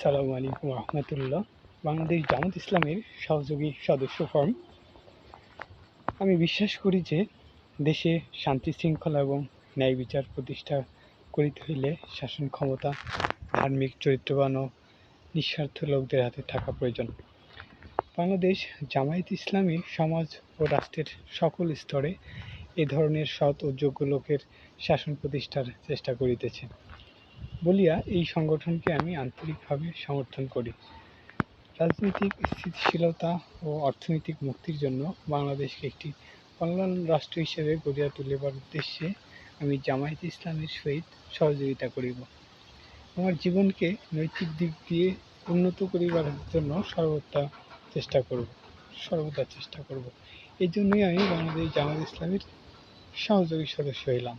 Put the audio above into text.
আসসালামু আলাইকুম রহমতুল্লাহ। বাংলাদেশ জামাত ইসলামের সহযোগী সদস্য ফর্ম। আমি বিশ্বাস করি যে দেশে শান্তি শৃঙ্খলা এবং ন্যায় বিচার প্রতিষ্ঠা করিতে হইলে শাসন ক্ষমতা, ধার্মিক, চরিত্রবান ও নিঃস্বার্থ লোকদের হাতে থাকা প্রয়োজন। বাংলাদেশ জামায়াত ইসলামী সমাজ ও রাষ্ট্রের সকল স্তরে এ ধরনের সৎ ও যোগ্য লোকের শাসন প্রতিষ্ঠার চেষ্টা করিতেছে। বলিয়া এই সংগঠনকে আমি আন্তরিকভাবে সমর্থন করি। রাজনৈতিক স্থিতিশীলতা ও অর্থনৈতিক মুক্তির জন্য বাংলাদেশকে একটি কল্যাণ রাষ্ট্র হিসেবে গড়িয়া তুলিবার উদ্দেশ্যে আমি জামায়াত ইসলামের সহিত সহযোগিতা করিব। আমার জীবনকে নৈতিক দিক দিয়ে উন্নত করিবার জন্য সর্বদা চেষ্টা করব, সর্বদা চেষ্টা করব। এই জন্যই আমি বাংলাদেশ জামায়াত ইসলামের সহযোগী সদস্য হইলাম।